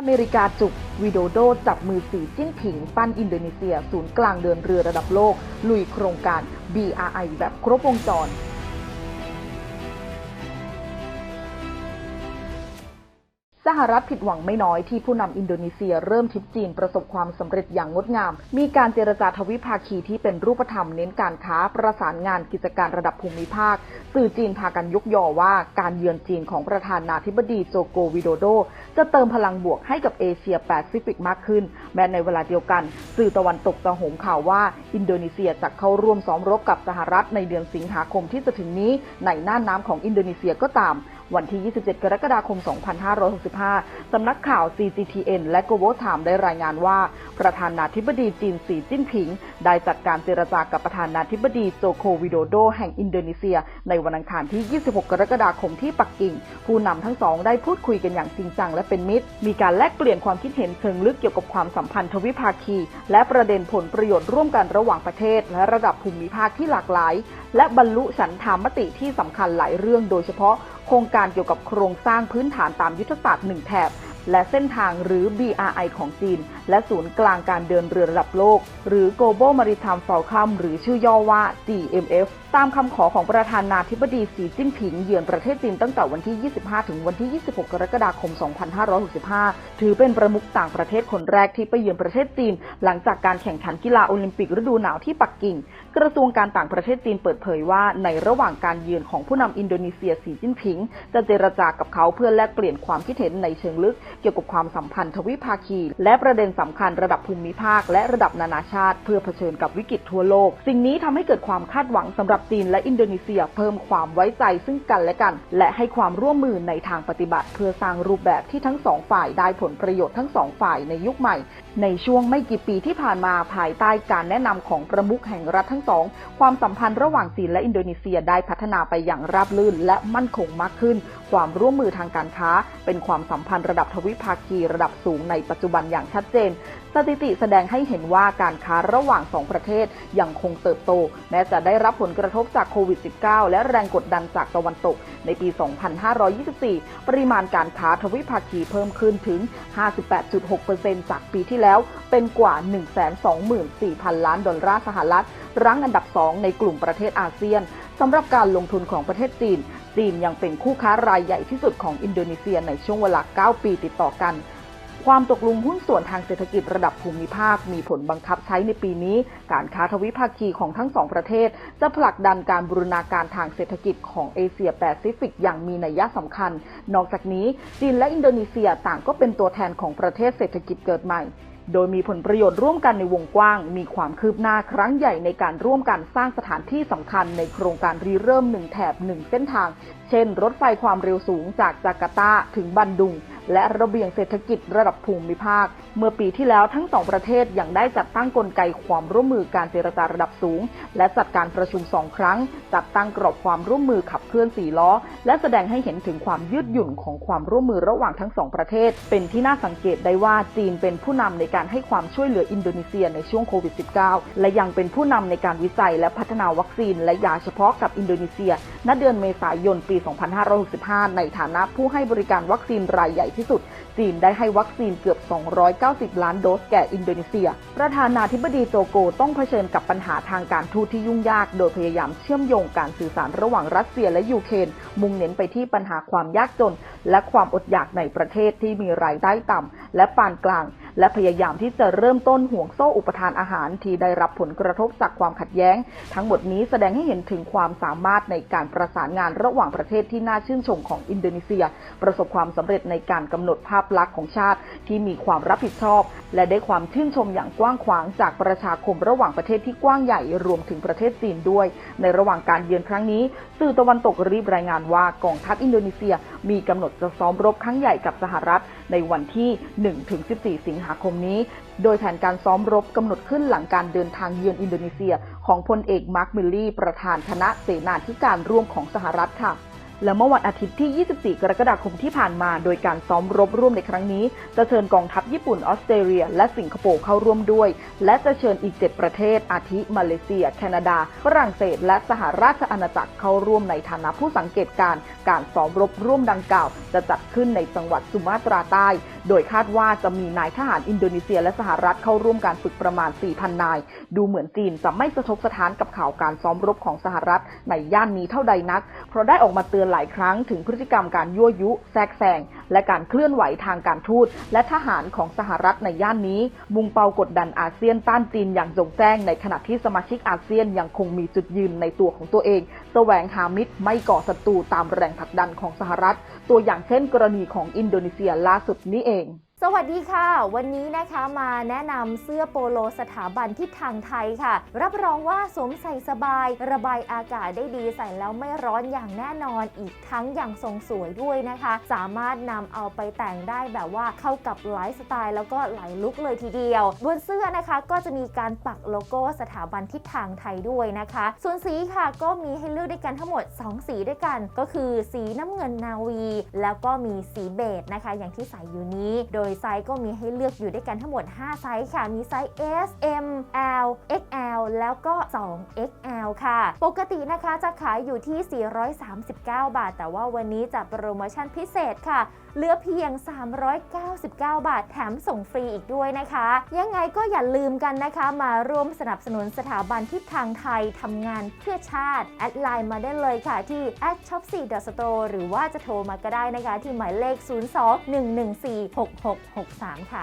อเมริกาจุกวิโดโดจับมือสีจิ้นผิง ปั้นอินโดนีเซีย ศูนย์กลางเดินเรือระดับโลก ลุยโครงการ BRI แบบครบวงจร สหรัฐผิดหวังไม่น้อยที่ผู้นำอินโดนีเซียเริ่มทริปจีนประสบความสำเร็จอย่างงดงาม มีการเจรจาทวิภาคีที่เป็นรูปธรรมเน้นการค้าประสานงานกิจการระดับภูมิภาค สื่อจีนพากันยกยอว่าการเยือนจีนของประธานาธิบดีโจโกวิโดโด จะเติมพลังบวกให้กับเอเชียแปซิฟิกมากขึ้น แม้ในเวลาเดียวกัน สื่อตะวันตกจะโหมข่าวว่า อินโดนีเซียจะเข้าร่วมซ้อมรบกับสหรัฐในเดือนสิงหาคมที่จะถึงนี้ในน่านน้ำของอินโดนีเซียก็ตาม วันที่ 27 กรกฎาคม 2565 สำนักข่าว CGTN และ Global Time ได้รายงานว่า ประธานาธิบดีจีนสีจิ้นผิง ได้จัดการเจรจากับประธานาธิบดีโจโควิโดโด แห่งอินโดนีเซีย ในวันอังคารที่ 26 กรกฎาคมที่ปักกิ่ง ผู้นำทั้งสองได้พูดคุยกันอย่างจริงจังและเป็นมิตร มีการแลกเปลี่ยนความคิดเห็นเชิงลึกเกี่ยวกับความสัมพันธ์ทวิภาคี และประเด็นผลประโยชน์ร่วมกันระหว่างประเทศ และระดับภูมิภาคที่หลากหลาย และบรรลุฉันทามติที่สำคัญหลายเรื่องโดยเฉพาะโครงการเกี่ยวกับโครงสร้างพื้นฐานตามยุทธศาสตร์หนึ่งแถบ และเส้นทางหรือ BRI ของจีน และศูนย์กลางการเดินเรือระดับโลก หรือ Global Maritime Forum หรือชื่อย่อว่า GMF ตามคำขอของประธานาธิบดีสีจิ้นผิงเยือนประเทศจีนตั้งแต่วันที่ 25 ถึงวันที่ 26 กรกฎาคม 2565 ถือเป็นประมุขต่างประเทศคนแรกที่ไปเยือนประเทศจีน หลังจากการแข่งขันกีฬาโอลิมปิกฤดูหนาวที่ปักกิ่ง กระทรวงการต่างประเทศจีนเปิดเผยว่าในระหว่างการเยือนของผู้นำอินโดนีเซียสีจิ้นผิง จะเจรจากับเขาเพื่อแลกเปลี่ยนความคิดเห็นในเชิงลึก เกี่ยวกับความสัมพันธ์ทวิภาคี และประเด็นสำคัญระดับภูมิภาค และระดับนานาชาติ เพื่อเผชิญกับวิกฤตทั่วโลก สิ่งนี้ทำให้เกิดความคาดหวังสำหรับจีนและอินโดนีเซียเพิ่มความไว้ใจซึ่งกันและกัน และให้ความร่วมมือในทางปฏิบัติ เพื่อสร้างรูปแบบที่ทั้งสองฝ่ายได้ผลประโยชน์ทั้งสองฝ่ายในยุคใหม่ในช่วงไม่กี่ปีที่ผ่านมาภายใต้การแนะนำของประมุขแห่งรัฐทั้งสอง ความสัมพันธ์ระหว่างจีนและอินโดนีเซียได้พัฒนาไปอย่างราบรื่นและมั่นคงมากขึ้น ความร่วมมือทางการค้า เป็นความสัมพันธ์ระดับทวิภาคีระดับสูงในปัจจุบันอย่างชัดเจน สถิติแสดงให้เห็นว่าการค้าระหว่างสองประเทศยังคงเติบโต แม้จะได้รับผลกระทบจากโควิด -19 และแรงกดดันจากตะวันตก ในปี 2524 ปริมาณการค้าทวิภาคีเพิ่มขึ้นถึง 58.6%จากปีที่แล้วเป็นกว่า 124,000 ล้านดอลลาร์สหรัฐ รั้งอันดับ 2 ในกลุ่มประเทศอาเซียนสำหรับการลงทุนของประเทศจีน จีนยังเป็นคู่ค้ารายใหญ่ที่สุดของอินโดนีเซียในช่วงเวลา 9 ปีติดต่อกันความตกลงหุ้นส่วนทางเศรษฐกิจระดับภูมิภาค มีผลบังคับใช้ในปีนี้ การค้าทวิภาคีของทั้งสองประเทศ จะผลักดันการบูรณาการทางเศรษฐกิจของเอเชียแปซิฟิกอย่างมีนัยยะสำคัญ นอกจากนี้จีนและอินโดนีเซียต่างก็เป็นตัวแทนของประเทศเศรษฐกิจเกิดใหม่ โดยมีผลประโยชน์ร่วมกันในวงกว้าง มีความคืบหน้าครั้งใหญ่ในการร่วมกันสร้างสถานที่สำคัญในโครงการรีเริ่มหนึ่งแถบหนึ่งเส้นทาง เช่น รถไฟความเร็วสูงจากจาการ์ตาถึงบันดุง และระเบียงเศรษฐกิจระดับภูมิภาค เมื่อปีที่แล้วทั้งสองประเทศยังได้จัดตั้งกลไกความร่วมมือการเจรจาระดับสูง และจัดการประชุมสองครั้ง จัดตั้งกรอบความร่วมมือขับเคลื่อนสี่ล้อ และแสดงให้เห็นถึงความยืดหยุ่นของความร่วมมือระหว่างทั้งสองประเทศ เป็นที่น่าสังเกตได้ว่าจีนเป็นผู้นำในการให้ความช่วยเหลืออินโดนีเซียในช่วงโควิด -19 และยังเป็นผู้นำในการวิจัยและพัฒนาวัคซีน และยาเฉพาะกับอินโดนีเซีย ณ เดือนเมษายน ปี 2565 ในฐานะผู้ให้บริการวัคซีนรายใหญ่ที่สุด จีนได้ให้วัคซีนเกือบ 290 ล้านโดสแก่อินโดนีเซีย ประธานาธิบดีโจโกต้องเผชิญกับปัญหาทางการทูตที่ยุ่งยาก โดยพยายามเชื่อมโยงการสื่อสารระหว่างรัสเซียและยูเครนมุ่งเน้นไปที่ปัญหาความยากจน และความอดอยากในประเทศที่มีรายได้ต่ำและปานกลาง และพยายามที่จะเริ่มต้นห่วงโซ่อุปทานอาหารที่ได้รับผลกระทบจากความขัดแย้ง ทั้งหมดนี้แสดงให้เห็นถึงความสามารถในการประสานงานระหว่างประเทศที่น่าชื่นชมของอินโดนีเซีย ประสบความสำเร็จในการกำหนดภาพลักษณ์ของชาติ ที่มีความรับผิดชอบ และได้ความชื่นชมอย่างกว้างขวางจากประชาคมระหว่างประเทศที่กว้างใหญ่รวมถึงประเทศจีนด้วย ในระหว่างการเยือนครั้งนี้ สื่อตะวันตกรีบรายงานว่ากองทัพอินโดนีเซีย มีกำหนดจะซ้อมรบครั้งใหญ่กับสหรัฐในวันที่ 1-14 สิงหาคมนี้ โดยแผนการซ้อมรบกำหนดขึ้นหลังการเดินทางเยือนอินโดนีเซีย ของพลเอกมาร์คมิลลี่ ประธานคณะเสนาธิการร่วมของสหรัฐค่ะและเมื่อวันอาทิตย์ที่ 24 กรกฎาคมที่ผ่านมา โดยการซ้อมรบร่วมในครั้งนี้ จะเชิญกองทัพญี่ปุ่น ออสเตรเลีย และสิงคโปร์เข้าร่วมด้วย และจะเชิญอีก 7 ประเทศ อาทิ มาเลเซีย แคนาดา ฝรั่งเศส และสหราชอาณาจักรเข้าร่วมในฐานะผู้สังเกตการ การซ้อมรบร่วมดังกล่าว จะจัดขึ้นในจังหวัดสุมาตราใต้โดยคาดว่าจะมีนายทหารอินโดนีเซียและสหรัฐเข้าร่วมการฝึกประมาณ 4,000 นาย ดูเหมือนจีนจะไม่สะทกสถานกับข่าวการซ้อมรบของสหรัฐในย่านนี้เท่าใดนัก เพราะได้ออกมาเตือนหลายครั้งถึงพฤติกรรมการยั่วยุ แทรกแซง และการเคลื่อนไหวทางการทูตและทหารของสหรัฐในย่านนี้ มุ่งเป้ากดดันอาเซียนต้านจีนอย่างจงแจ้ง ในขณะที่สมาชิกอาเซียนยังคงมีจุดยืนในตัวของตัวเอง แสวงหามิตรไม่ก่อศัตรูตามแรงผลักดันของสหรัฐ ตัวอย่างเช่นกรณีของอินโดนีเซียล่าสุดนี้เอง สวัสดีค่ะ วันนี้นะคะมาแนะนำเสื้อโปโลสถาบันทิศทางไทยค่ะ รับรองว่าสวมใส่สบาย ระบายอากาศได้ดีใส่แล้วไม่ร้อนอย่างแน่นอนอีกทั้งอย่างทรงสวยด้วยนะคะ สามารถนำเอาไปแต่งได้แบบว่าเข้ากับไลฟ์สไตล์แล้วก็หลายลุคเลยทีเดียว บนเสื้อนะคะก็จะมีการปักโลโก้สถาบันทิศทางไทยด้วยนะคะ ส่วนสีค่ะก็มีให้เลือกด้วยกันทั้งหมด 2 สีด้วยกัน ก็คือสีน้ำเงินนาวี แล้วก็มีสีเบจนะคะ อย่างที่ใส่อยู่นี้โดยไซส์ก็มีให้เลือกอยู่ด้วยกันทั้งหมด 5 ไซส์ค่ะ มีไซส์ S M L XL แล้วก็ 2XL ค่ะ ปกตินะคะจะขายอยู่ที่ 439 บาท แต่ว่าวันนี้จัดโปรโมชั่นพิเศษค่ะเหลือเพียง 399 บาท แถมส่งฟรีอีกด้วยนะคะ ยังไงก็อย่าลืมกันนะคะ มาร่วมสนับสนุนสถาบันทิศทางไทยทำงานเพื่อชาติ แอดไลน์มาได้เลยค่ะที่ at shop4.store หรือว่าจะโทรมาก็ได้นะคะ ที่หมายเลข 0211466 6 6 3 ค่ะ